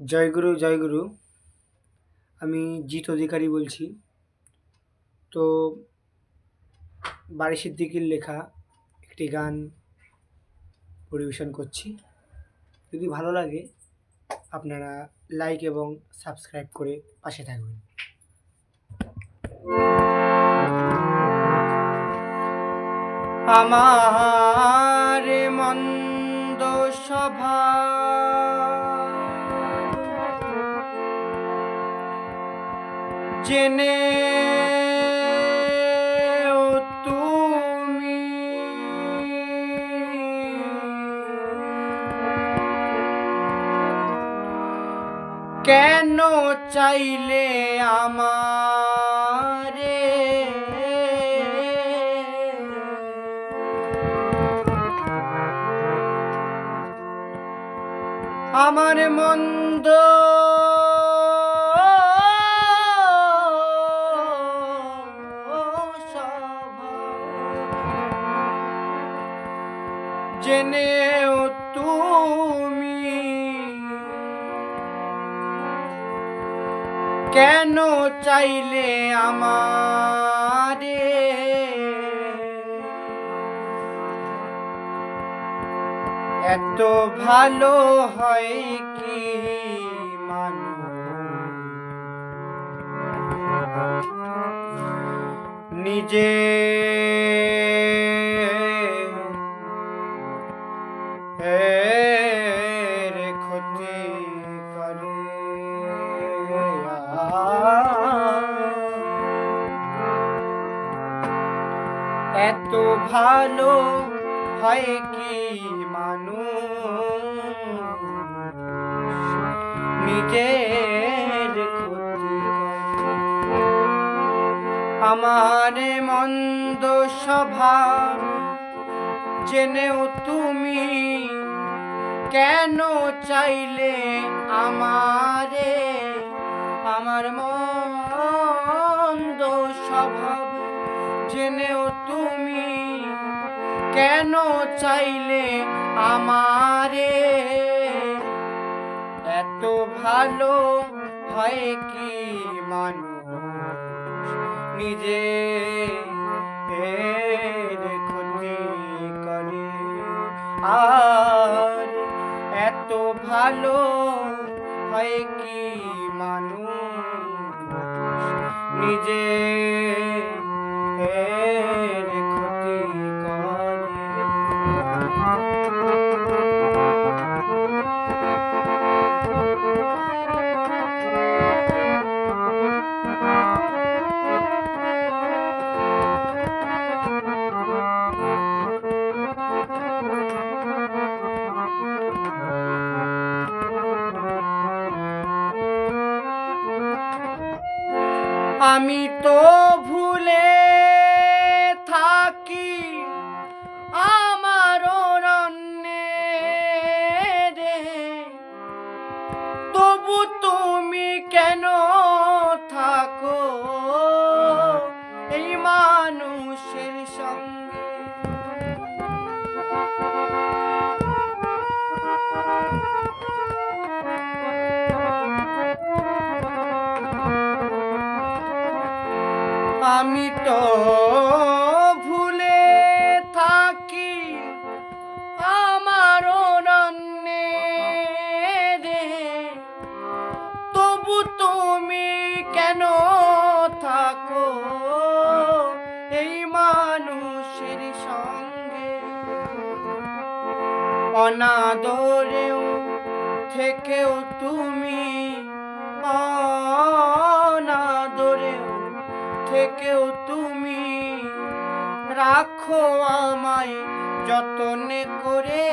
জয়গুরু জয়গুরু আমি জিৎ অধিকারী বলছি। তো বাড়ি সিদ্দিকির লেখা একটি গান পরিবেশন করছি। যদি ভালো লাগে, আপনারা লাইক এবং সাবস্ক্রাইব করে পাশে থাকবেন। আমার মন্দ সভা জেনে তুমি। কেন চাইলে আমারে? আমার মন্দ কেন চাইলে আমারে? এত ভালো হয় কি মানুষ? নিজে এত ভালো হয় কি মানুষ? নিজের ক্ষতি আমার মন্দ স্বভাব জেনেও তুমি কেন চাইলে আমারে? আমার মন্দ স্বভাব জেনেও তুমি কেন চাইলে আমারে? এত ভালো হয় কি মানুষ নিজে? ক্ষতি করে আর এত ভালো হয় কি মানুষ নিজে? আমি তো সঙ্গে অনাদরেও থেকেও তুমি অনাদরেও থেকেও তুমি রাখো আমায় যতনে করে।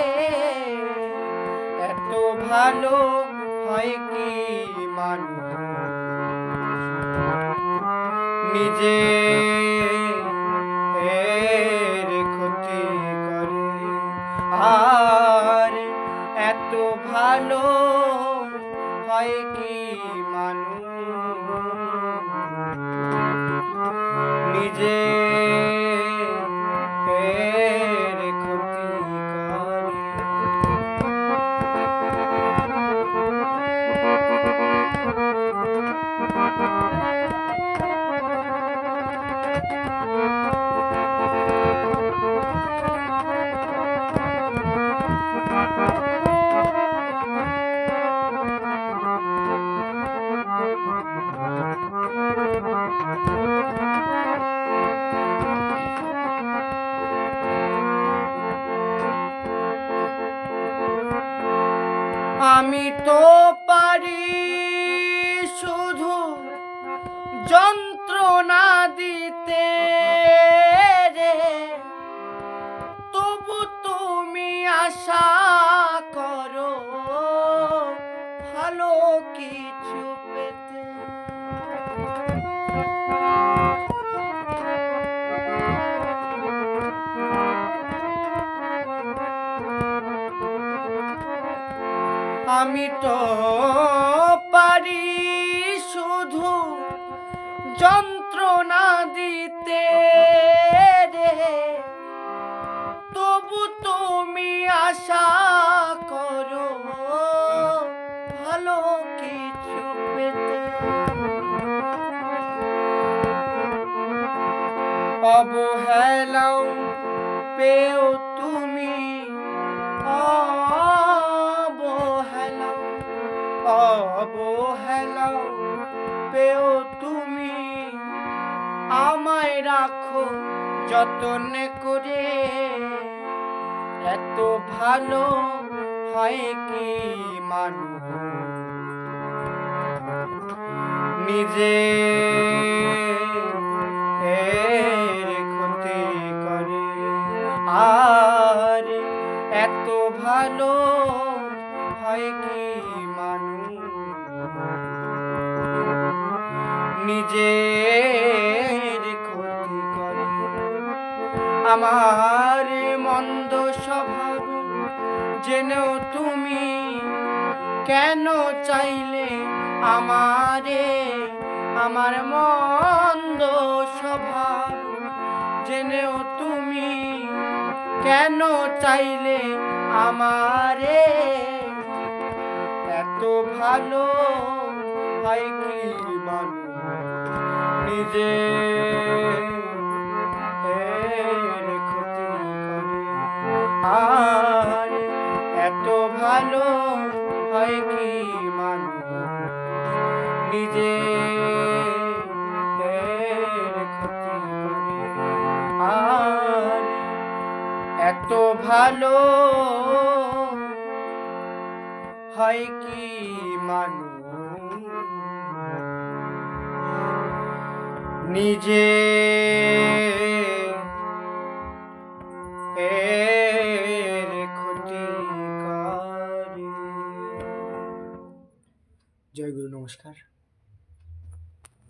এত ভালো হয় কি মানুষ? নিজে আর এত ভালো হয় কি মানুষ? নিজে আমি তো পারি শুধু যন্ত্রণা দিতে। আমি তো পারি শুধু যন্ত্রণা দিতে রে। তবু তুমি আশা করো ভালো কিছু পেতে। অবহেলাও অবহেলাও পেও তুমি আমায় রাখো যতন করে। এত ভালো হয় কি মানুষ? নিজে ক্ষতি করে। আর এত ভালো নিজের ক্ষতি করে। আমার মন্দ স্বভাব জেনেও তুমি কেন চাইলে আমারে? আমার মন্দ স্বভাব জেনেও তুমি কেন চাইলে আমারে? এত ভালো হয় নিজে ক্ষতি আর এত ভালো হয় কি মানুষ নিজে এত ভালো হয় কি মানুষ নিজে